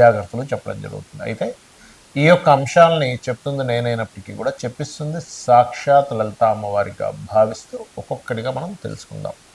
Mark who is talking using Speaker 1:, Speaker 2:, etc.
Speaker 1: జాగ్రత్తలు చెప్పడం జరుగుతుంది. అయితే ఈ యొక్క అంశాలని చెప్తుంది నేనైనప్పటికీ కూడా చెప్పిస్తుంది సాక్షాత్ లలిత అమ్మవారిగా భావిస్తూ ఒక్కొక్కటిగా మనం తెలుసుకుందాం.